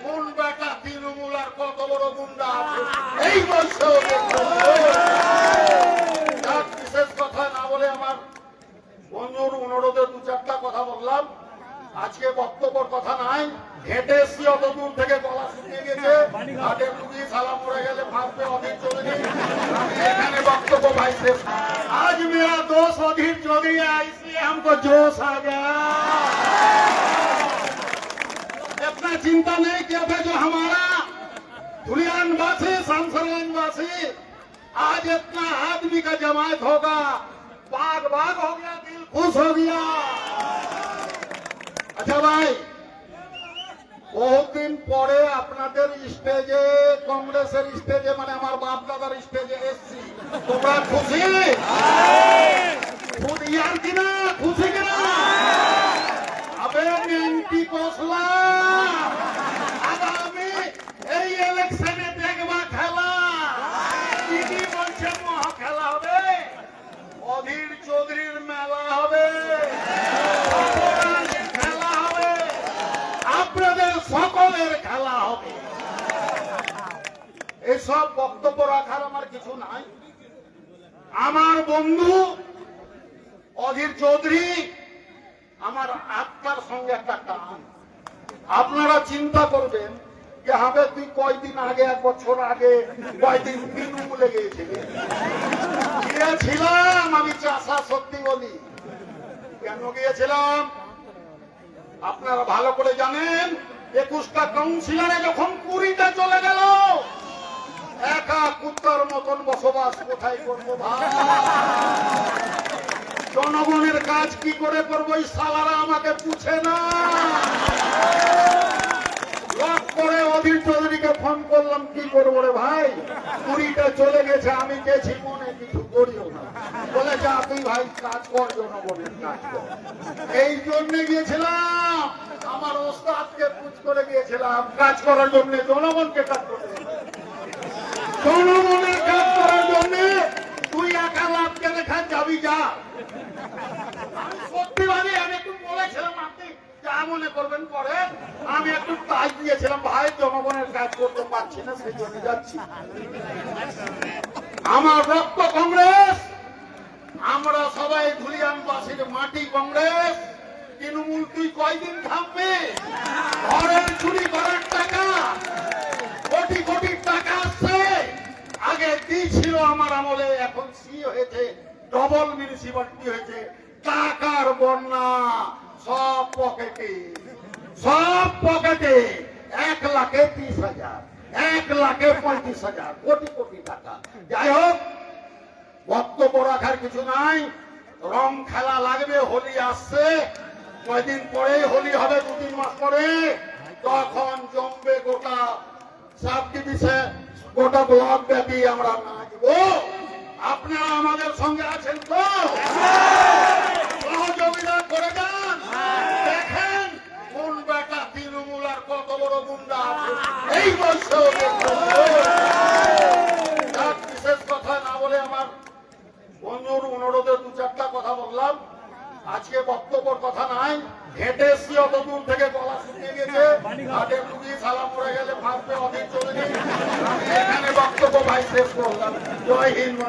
কোন বেটা তৃণমূল আর কত বড় গুন্ডা আছে এই বলছে ওদের জন্য। যাক, বিশেষ কথা না বলে আমার বন্ধুর অনুরোধে দু চারটা কথা বললাম আজকে বক্তব্যর কথা নাই হেঁটে এসছি অত দূর থেকে গলা শুকিয়ে গেছে হাটে রুগী সালা পড়ে গেলে ভাববে অধীর চৌধুরী আমি এখানে বক্তব্য ভাই শেষ आज मेरा दोस्त अधीर चौधरी है इसलिए हमको जोश आ गया इतना चिंता नहीं किया था जो हमारा धुलियान वासी सांसरान वासी आज इतना आदमी का जमात होगा बाग बाग हो गया दिल खुश हो गया আচ্ছা ভাই বহুদিন পরে আপনাদের স্টেজে কংগ্রেসের স্টেজে মানে আমার বাপ দাদার স্টেজে এসছি তোমরা খুশি খুদ ইয়ার কিনা খুশি কিনা আবে নেংটি পশলা খেলা হবে। এসব বক্তব্য রাখার আমার কিছু নাই। আমার বন্ধু অধীর চৌধুরী, আমার আত্মার সঙ্গে একটা টান। আপনারা চিন্তা করবেন যে হবে তুই কয়দিন আগে, এক বছর আগে, কয়দিন তৃণমূলে গিয়েছিলি? গিয়েছিলাম, আমি চাষা সত্যি বলি। কেন গিয়েছিলাম? আপনারা ভালো করে জানেন একুশটা কাউন্সিলরে যখন কুড়িটা চলে গেল, একা কুত্তার মতন বসবাস কোথায় করব জনগণের কাজ কি করে করব এই সালারা আমাকে পুছে না। লক করে অধীর চৌধুরীকে ফোন করলাম, কি করব রে ভাই? কুড়িটা চলে গেছে, আমি গেছি মনে, কিছু করিও না। বলে, যা তুই ভাই, কাজ কর, জনগণের কাজ কর। এই জন্য গিয়েছিলাম। আমার ওস্তাদকে পুজ করে গিয়েছিলাম, কাজ করার জন্য, জনগণকে কাজ করতে। জনগণের কাজ করার জন্য তুই একা লাভকে দেখা যাবি যা। আমি আমি একটু বলেছিলাম আপনি যা মনে করবেন পরে আমি একটু তাই দিয়েছিলাম, ভাই, জনগণের কাজ করতে পারছি না, সেই জন্য যাচ্ছি। আমার রক্ত কংগ্রেস, আমরা সবাই ধুলিয়ানবাসীর মাটি কংগ্রেস। তৃণমূল তুই কয়দিন থাকবে ঘরের চুরি করার টাকা। কোটি কোটি টাকা আসছে আগে দিয়েছিল আমার আমলে? এখন সি হয়েছে? ডবল মিউনিসিপালিটি হয়েছে। টাকার বন্যা। সব পকেটে। সব পকেটে। এক লাখে তিরিশ হাজার। এক লাখে পঁয়ত্রিশ হাজার। কোটি কোটি টাকা। যাই হোক, বক্তব্য রাখার কিছু নাই। রং খেলা লাগবে, হোলি আসছে। কয়দিন পরে হোলি হবে দু তিন মাস পরে, তখন জমবে গোটা সাব ডিভিশন গোটা ব্লক ব্যাপী আমরা নাচবো আপনারা আমাদের সঙ্গে আছেন তো? সহযোগিতা করে যান। দেখেন কোন বেটা তৃণমূল আর কত বড় গুন্ডা এই বিশেষ কথা না বলে আমার বন্ধুর অনুরোধে দু চারটা কথা বললাম। আজকে বক্তব্যর কথা নাই। হেঁটে এসছি, অত থেকে গলা শুকিয়ে গেছে। হাটে টুকি সালা পড়ে গেলে ভাববে অধিক চলে গেছে। এখানে বক্তব্য ভাই শেষ করলাম। জয় হিন্দ